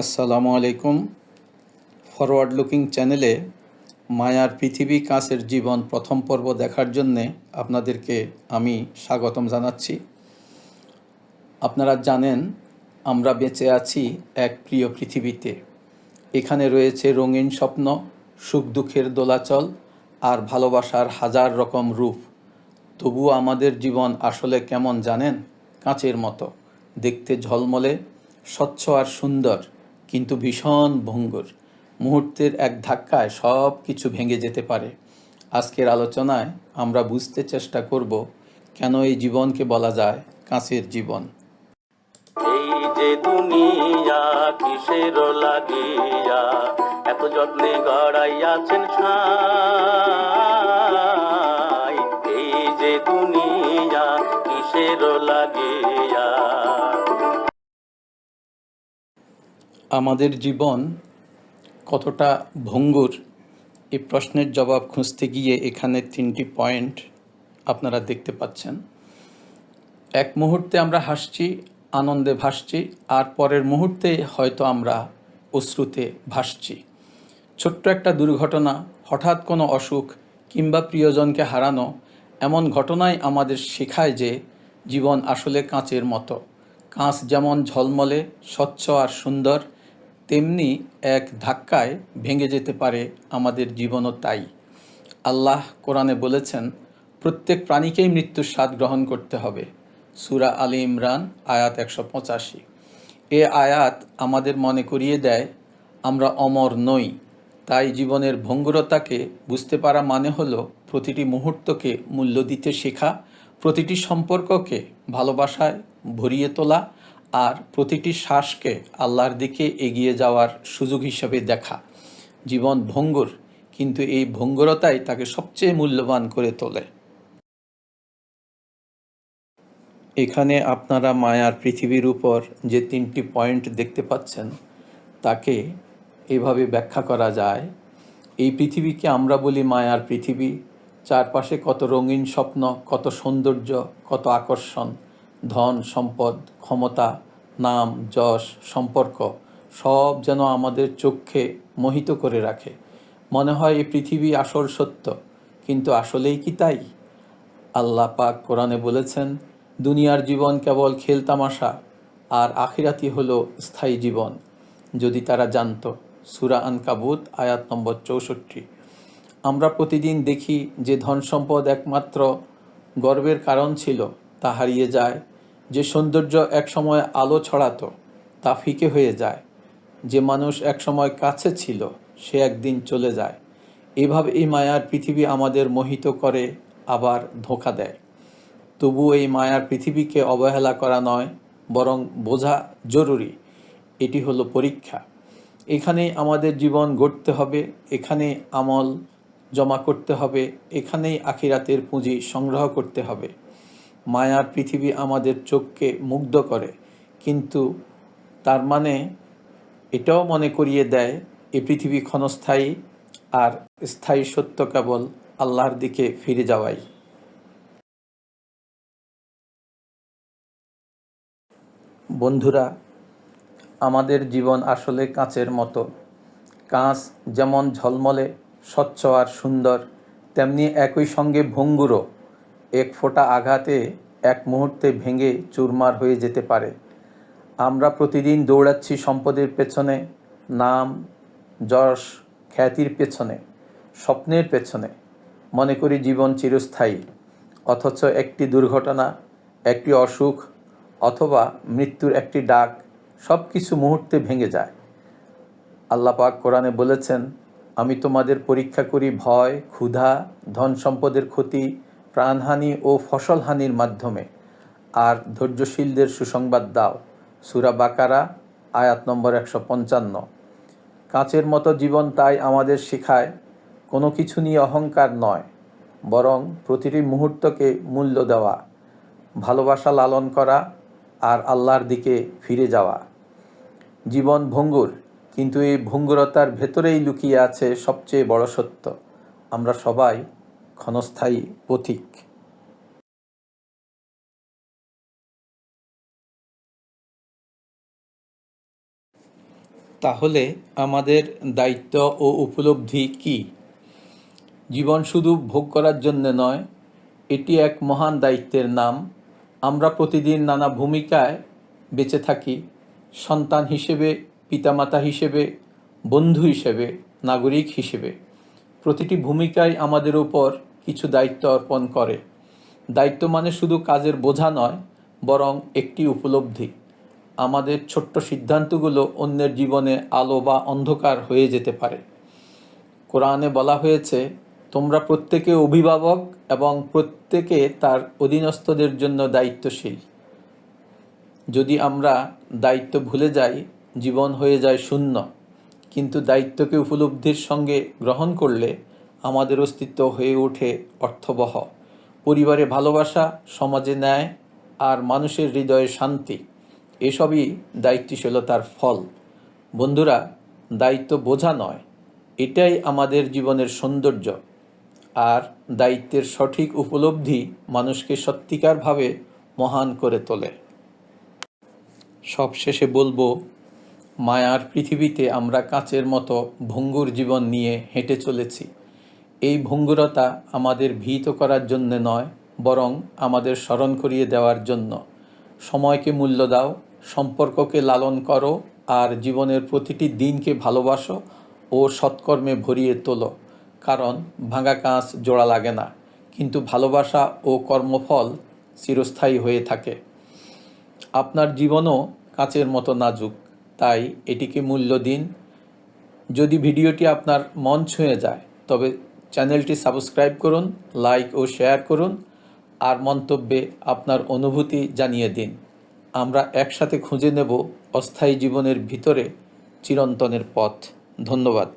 আসসালামু আলাইকুম। Forward looking চ্যানেলে মায়ার পৃথিবী কাঁচের জীবন প্রথম পর্ব দেখার জন্যে আপনাদেরকে আমি স্বাগতম জানাচ্ছি। আপনারা জানেন, আমরা বেঁচে আছি এক প্রিয় পৃথিবীতে। এখানে রয়েছে রঙিন স্বপ্ন, সুখ দুঃখের দোলাচল আর ভালোবাসার হাজার রকম রূপ। তবুও আমাদের জীবন আসলে কেমন জানেন? কাঁচের মতো। দেখতে ঝলমলে, স্বচ্ছ আর সুন্দর, কিন্তু ভীষণ ভঙ্গুর। মুহূর্তের এক ধাক্কায় সব কিছু ভেঙে যেতে পারে। আজকের আলোচনায় আমরা বুঝতে চেষ্টা করব, কেন এই জীবনকে বলা যায় কাঁচের জীবন? এই যে দুনিয়া কিসের লাগিয়া এত যত্নে গড়াইয়াছেন ঠাই এই যে দুনিয়া কিসের লাগিয়া? আমাদের জীবন কতটা ভঙ্গুর এই প্রশ্নের জবাব খুঁজতে গিয়ে এখানে তিনটি পয়েন্ট আপনারা দেখতে পাচ্ছেন। এক মুহূর্তে আমরা হাসছি, আনন্দে ভাসছি, আর পরের মুহূর্তে হয়তো আমরা অশ্রুতে ভাসছি। ছোট্ট একটা দুর্ঘটনা, হঠাৎ কোনো অসুখ কিংবা প্রিয়জনকে হারানো, এমন ঘটনাই আমাদের শেখায় যে জীবন আসলে কাঁচের মতো। কাঁচ যেমন ঝলমলে, স্বচ্ছ আর সুন্দর, তেমনি এক ধাক্কায় ভেঙে যেতে পারে আমাদের জীবনও তাই। আল্লাহ কোরআনে বলেছেন, প্রত্যেক প্রাণীকেই মৃত্যুর স্বাদ গ্রহণ করতে হবে। সুরা আলী ইমরান, আয়াত একশো পঁচাশি। এ আয়াত আমাদের মনে করিয়ে দেয়, আমরা অমর নই। তাই জীবনের ভঙ্গুরতাকে বুঝতে পারা মানে হলো প্রতিটি মুহূর্তকে মূল্য দিতে শেখা, প্রতিটি সম্পর্ককে ভালোবাসায় ভরিয়ে তোলা আর প্রতিটি শ্বাসকে আল্লাহর দিকে এগিয়ে যাওয়ার সুযোগ হিসেবে দেখা। জীবন ভঙ্গুর, কিন্তু এই ভঙ্গুরতাই তাকে সবচেয়ে মূল্যবান করে তোলে। এখানে আপনারা মায়ার পৃথিবীর উপর যে তিনটি পয়েন্ট দেখতে পাচ্ছেন, তাকে এভাবে ব্যাখ্যা করা যায়, এই পৃথিবীকে আমরা বলি মায়ার পৃথিবী। চারপাশে কত রঙিন স্বপ্ন, কত সৌন্দর্য, কত আকর্ষণ, ধন, সম্পদ, ক্ষমতা, নাম, যশ, সম্পর্ক, সব যেন আমাদের চোখে মোহিত করে রাখে। মনে হয় এই পৃথিবী আসল সত্য, কিন্তু আসলেই কি তাই? আল্লাহ পাক কোরআনে বলেছেন, দুনিয়ার জীবন কেবল খেলতামাশা, আর আখিরাতি হলো স্থায়ী জীবন, যদি তারা জানতো। সুরা আনকাবুত, আয়াত নম্বর চৌষট্টি। আমরা প্রতিদিন দেখি যে ধন সম্পদ একমাত্র গর্বের কারণ ছিল, তা হারিয়ে যায়। যে সৌন্দর্য একসময় আলো ছড়াতো, তা ফিকে হয়ে যায়। যে মানুষ একসময় কাছে ছিল, সে একদিন চলে যায়। এভাবে এই মায়ার পৃথিবী আমাদের মোহিত করে, আবার ধোঁকা দেয়। তবু এই মায়ার পৃথিবীকে অবহেলা করা নয়, বরং বোঝা জরুরি। এটি হলো পরীক্ষা। এখানেই আমাদের জীবন গড়তে হবে, এখানে আমল জমা করতে হবে, এখানেই আখিরাতের পুঁজি সংগ্রহ করতে হবে। মায়ার পৃথিবী আমাদের চোখকে মুগ্ধ করে, কিন্তু তার মানে এটাও মনে করিয়ে দেয়, এ পৃথিবী ক্ষণস্থায়ী আর স্থায়ী সত্য কেবল আল্লাহর দিকে ফিরে যাওয়াই। বন্ধুরা আমাদের জীবন আসলে কাঁচের মতো। কাঁচ যেমন ঝলমলে, স্বচ্ছ আর সুন্দর, তেমনি একই সঙ্গে ভঙ্গুরও। এক ফোঁটা আঘাতে এক মুহূর্তে ভেঙে চুরমার হয়ে যেতে পারে। আমরা প্রতিদিন দৌড়াচ্ছি সম্পদের পেছনে, নাম, যশ, খ্যাতির পেছনে, স্বপ্নের পেছনে। মনে করি জীবন চিরস্থায়ী, অথচ একটি দুর্ঘটনা, একটি অসুখ, অথবা মৃত্যুর একটি ডাক সব কিছু মুহূর্তে ভেঙে যায়। আল্লাহ পাক কোরআনে বলেছেন, আমি তোমাদের পরীক্ষা করি ভয়, ক্ষুধা, ধন সম্পদের ক্ষতি, প্রাণহানি ও ফসলহানির মাধ্যমে। আর ধৈর্যশীলদের সুসংবাদ দাও। সুরা বাকারা, আয়াত নম্বর একশো পঞ্চান্ন। কাঁচের মতো জীবন তাই আমাদের শেখায়, কোনো কিছু নিয়ে অহংকার নয়, বরং প্রতিটি মুহূর্তকে মূল্য দেওয়া, ভালোবাসা লালন করা, আর আল্লাহর দিকে ফিরে যাওয়া। জীবন ভঙ্গুর, কিন্তু এই ভঙ্গুরতার ভেতরেই লুকিয়ে আছে সবচেয়ে বড় সত্য। আমরা সবাই ক্ষণস্থায়ী পথিক। তাহলে আমাদের দায়িত্ব ও উপলব্ধি কি? জীবন শুধু ভোগ করার জন্য নয়, এটি এক মহান দায়িত্বের নাম। আমরা প্রতিদিন নানা ভূমিকায় বেঁচে থাকি। সন্তান হিসেবে, পিতামাতা হিসেবে, বন্ধু হিসেবে, নাগরিক হিসেবে। প্রতিটি ভূমিকায় আমাদের উপর কিছু দায়িত্ব অর্পণ করে। দায়িত্ব মানে শুধু কাজের বোঝা নয়, বরং একটি উপলব্ধি। আমাদের ছোট্ট সিদ্ধান্তগুলো অন্যের জীবনে আলো বা অন্ধকার হয়ে যেতে পারে। কোরআনে বলা হয়েছে, তোমরা প্রত্যেকে অভিভাবক এবং প্রত্যেকে তার অধীনস্থদের জন্য দায়িত্বশীল। যদি আমরা দায়িত্ব ভুলে যাই, জীবন হয়ে যায় শূন্য। কিন্তু দায়িত্বকে উপলব্ধির সঙ্গে গ্রহণ করলে আমাদের অস্তিত্ব হয়ে ওঠে অর্থবহ। পরিবারে ভালোবাসা, সমাজে ন্যায় আর মানুষের হৃদয়ে শান্তি, এসবই দায়িত্বশীলতার ফল। বন্ধুরা, দায়িত্ব বোঝা নয়, এটাই আমাদের জীবনের সৌন্দর্য। আর দায়িত্বের সঠিক উপলব্ধি মানুষকে সত্যিকারভাবে মহান করে তোলে। সবশেষে বলব, মায়ার পৃথিবীতে আমরা কাচের মতো ভঙ্গুর জীবন নিয়ে হেঁটে চলেছি। এই ভঙ্গুরতা আমাদের ভীত করার জন্য নয়, বরং আমাদের স্মরণ করিয়ে দেওয়ার জন্য। সময়কে মূল্য দাও, সম্পর্ককে লালন করো, আর জীবনের প্রতিটি দিনকে ভালোবাসো ও সৎকর্মে ভরিয়ে তোলো। কারণ ভাঙা কাঁচ জোড়া লাগে না, কিন্তু ভালোবাসা ও কর্মফল চিরস্থায়ী হয়ে থাকে। আপনার জীবনও কাচের মতো নাজুক, তাই এটিকে মূল্য দিন। যদি ভিডিওটি আপনার মন ছুঁয়ে যায়, তবে চ্যানেলটি সাবস্ক্রাইব করুন, লাইক ও শেয়ার করুন, আর মন্তব্যে আপনার অনুভূতি জানিয়ে দিন। আমরা একসাথে খুঁজে নেব অস্থায়ী জীবনের ভিতরে চিরন্তনের পথ। ধন্যবাদ।